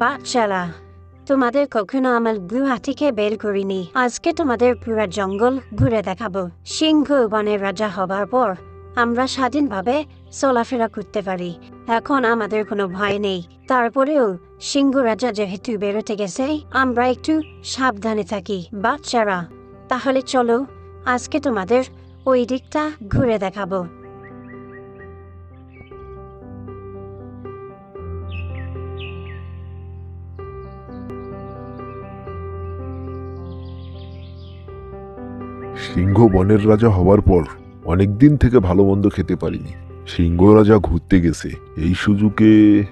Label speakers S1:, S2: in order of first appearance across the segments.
S1: বাচ্চারা তোমাদের কখনো আমার গুহা থেকে বের করিনি। আজকে তোমাদের পুরা জঙ্গল ঘুরে দেখাবো। সিংহ বনের রাজা হবার পর আমরা স্বাধীনভাবে চলাফেরা করতে পারি। এখন আমাদের কোনো ভয় নেই। তারপরেও সিংহ রাজা যেহেতু বেরোতে গেছে, আমরা একটু সাবধানে থাকি। বাচ্চারা, তাহলে চলো, আজকে তোমাদের ওই দিকটা ঘুরে দেখাবো।
S2: সিংহ বনের রাজা হওয়ার পর অনেক দিন থেকে ভালো মন্দ খেতে পারিনি। সিংহ রাজা ঘুরতে গেছে, এই সুযোগে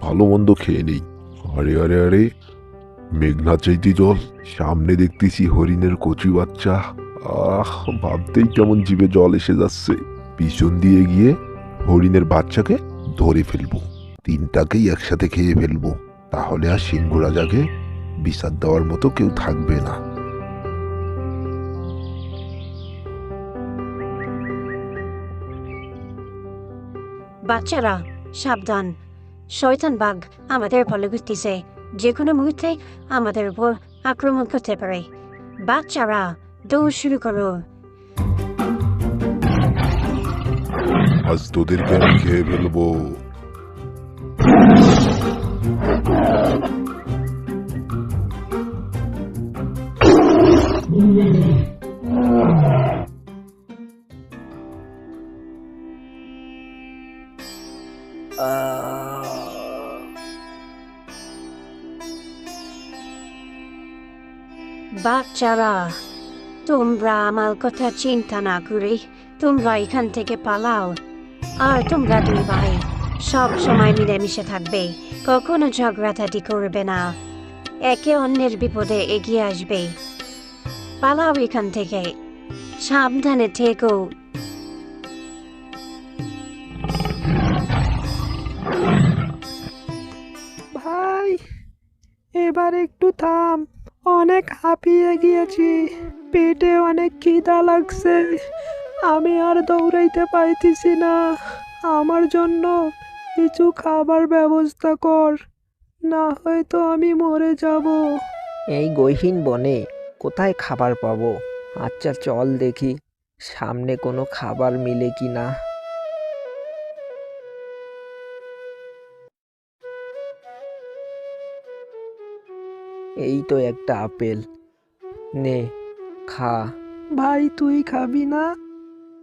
S2: ভালো মন্দ খেয়ে নেই। আরে আরে আরে, মেঘনা চাইতে জল, সামনে দেখতেছি হরিণের কচি বাচ্চা। আহ, ভাবতেই কেমন জিভে জল এসে যাচ্ছে। পিছন দিয়ে গিয়ে হরিণের বাচ্চাকে ধরে ফেলব। তিনটাকেই একসাথে খেয়ে ফেলব। তাহলে আর সিংহ রাজাকে বিচার দেওয়ার মতো কেউ থাকবে না।
S1: বাচ্চারা, সাবধান। শয়তান বাঘ আমাদের ফলে ঘুরতেছে যে কোনো মুহূর্তে আমাদের উপর আক্রমণ করতে পারে। বাচ্চারা, দৌড় শুরু করো।
S2: আজ তোদেরকে আমি খেয়ে ফেলব।
S1: বাচ্চারা, তোমরা আমার কথা চিন্তা না করে তোমরা এখান থেকে পালাও। আর তোমরা দুই ভাই, সব সময় মিলেমিশে থাকবে, কখনো ঝগড়াঝাটি করবে না। একে অন্যের বিপদে এগিয়ে আসবে। পালাও এখান থেকে। সাবধানে থেকো।
S3: এবার একটু থাম। অনেক হাঁপিয়ে গিয়েছি। পেটে অনেক খিদা লাগছে। আমি আর দৌড়াইতে পাইতেছি না। আমার জন্য কিছু খাবার ব্যবস্থা কর। না হয়তো আমি মরে যাব।
S4: এই গহীন বনে কোথায় খাবার পাবো? আচ্ছা চল দেখি, সামনে কোনো খাবার মিলে কি না এই তো একটা আপেল। নে, খা।
S3: ভাই, তুই খাবি না?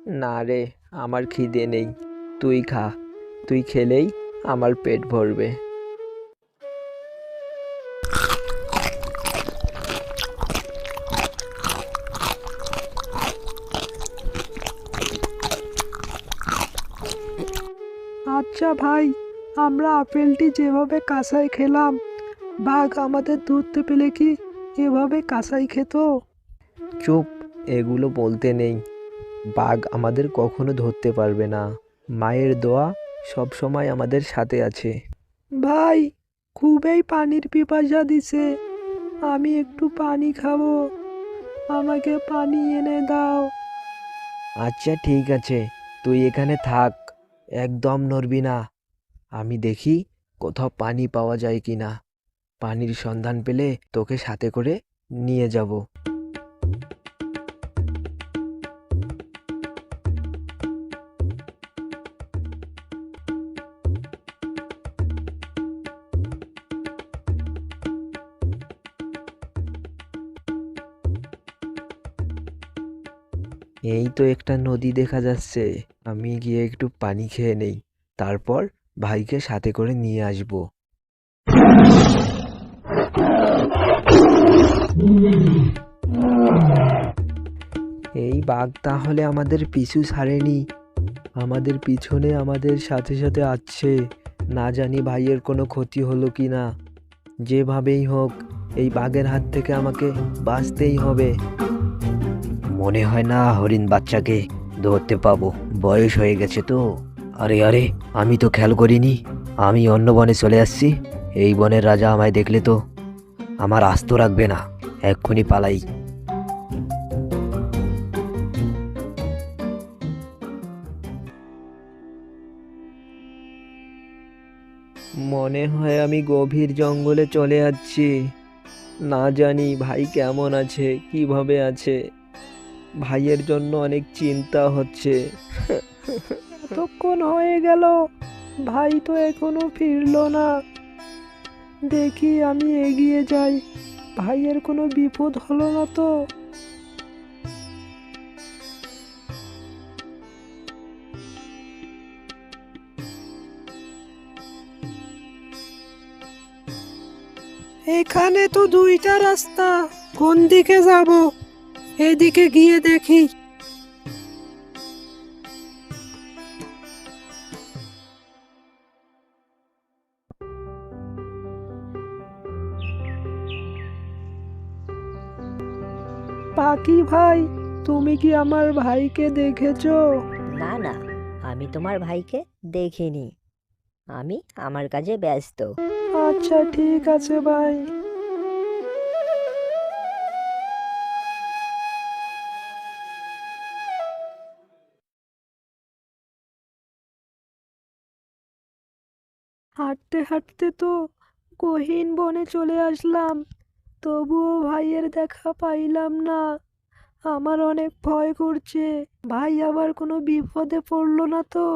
S4: না রে, আমার খিদে নেই। তুই খা। তুই খেলেই আমার পেট ভরবে।
S3: আচ্ছা ভাই, আমরা আপেলটি যেভাবে কাঁসাই খেলাম বাঘ আমাদের ধরতে পেলে কি এভাবে কাঁসাই খেত?
S4: চুপ এগুলো বলতে নেই। বাঘ আমাদের কখনো ধরতে পারবে না। মায়ের দোয়া সব সময় আমাদের সাথে আছে।
S3: ভাই খুবই পানির পিপাসা দিছে। আমি একটু পানি খাব। আমাকে পানি এনে দাও।
S4: আচ্ছা ঠিক আছে। তুই এখানে থাক। একদম নড়বি না। আমি দেখি কোথাও পানি পাওয়া যায় কি না পানির সন্ধান পেলে তোকে সাথে করে নিয়ে যাব। এই তো একটা নদী দেখা যাচ্ছে। আমি গিয়ে একটু পানি খেয়ে নেই। তারপর ভাইকে সাথে করে নিয়ে আসব। এই বাঘ তাহলে আমাদের পিছু ছাড়েনি। আমাদের পিছনে আমাদের সাথে সাথে আসছে। না জানি ভাইয়ের কোনো ক্ষতি হলো কি না। যেভাবেই হোক, এই বাঘের হাত থেকে আমাকে বাঁচতেই হবে। মনে হয় না হরিণ বাচ্চাকে ধরতে পাবো। বয়স হয়ে গেছে তো। আরে আরে, আমি তো খেয়াল করিনি। আমি অন্য বনে চলে আসছি। এই বনের রাজা আমায় দেখলে তো আমার আস্ত রাখবে না, এক্ষুনি পালাই। মনে হয় আমি গভীর জঙ্গলে চলে যাচ্ছি। না জানি ভাই কেমন আছে, কীভাবে আছে। ভাইয়ের জন্য অনেক চিন্তা হচ্ছে।
S3: এতক্ষণ হয়ে গেল, ভাই তো এখনও ফিরলো না। দেখি আমি এগিয়ে যাই। ভাইয়ের কোনো বিপদ হলো না তো? এখানে তো দুইটা রাস্তা। কোন দিকে যাব? এদিকে গিয়ে দেখি। পাখি ভাই তুমি কি আমার ভাইকে দেখেছ?
S5: না না আমি তোমার ভাইকে দেখিনি। আমি আমার কাজে ব্যস্ত।
S3: আচ্ছা ঠিক আছে ভাই। হাঁটতে হাঁটতে তো গহীন বনে চলে আসলাম। তবুও ভাইয়ের দেখা পাইলাম না। আমার অনেক ভয় করছে। ভাই আবার কোনো বিপদে পড়ল না তো?